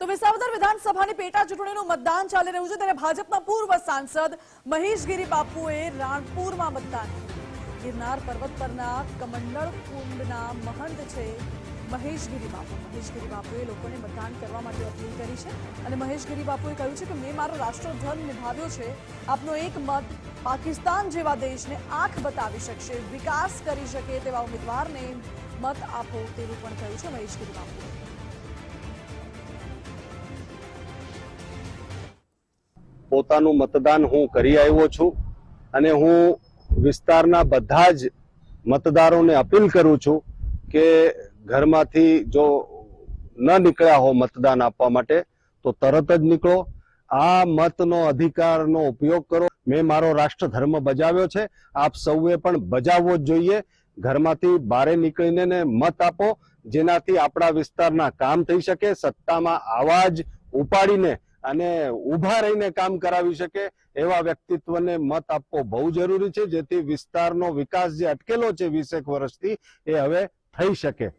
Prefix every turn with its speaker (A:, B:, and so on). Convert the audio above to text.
A: તો વિસાવદર વિધાનસભાની પેટા ચૂંટણીનું મતદાન ચાલી રહ્યું છે ત્યારે ભાજપના પૂર્વ સાંસદ મહેશગીરી બાપુએ રાણપુરમાં મતદાન ગિરનાર પર્વત પરના કમંડળ કુંડના મહંત છે મહેશગીરી બાપુ. મહેશગીરી બાપુએ લોકોને મતદાન કરવા માટે અપીલ કરી છે અને મહેશગીરી બાપુએ કહ્યું છે કે મેં મારો રાષ્ટ્રધર્મ નિભાવ્યો છે. આપનો એક મત પાકિસ્તાન જેવા દેશને આંખ બતાવી શકશે, વિકાસ કરી શકે તેવા ઉમેદવારને મત આપો તેવું પણ કહ્યું છે મહેશગીરી બાપુએ.
B: પોતાનું મતદાન હું કરી આવ્યો છું અને હું વિસ્તારના બધા જ મતદારોને અપીલ કરું છું કે ઘરમાંથી જો ન નીકળ્યા હો મતદાન આપવા માટે, તો તરત જ નીકળો. આ મતનો અધિકારનો ઉપયોગ કરો. મેં મારો રાષ્ટ્ર ધર્મ બજાવ્યો છે. આપ સૌએ પણ બજાવવો જ જોઈએ. ઘરમાંથી બારે નીકળીને ને મત આપો, જેનાથી આપણા વિસ્તારના કામ થઈ શકે, સત્તામાં આવાજ ઉપાડીને અને ઊભા રહીને કામ કરાવી શકે એવા વ્યક્તિત્વને મત આપવો બહુ જરૂરી છે, જેથી વિસ્તારનો વિકાસ જે અટકેલો છે વીસેક વર્ષથી, એ હવે થઈ શકે.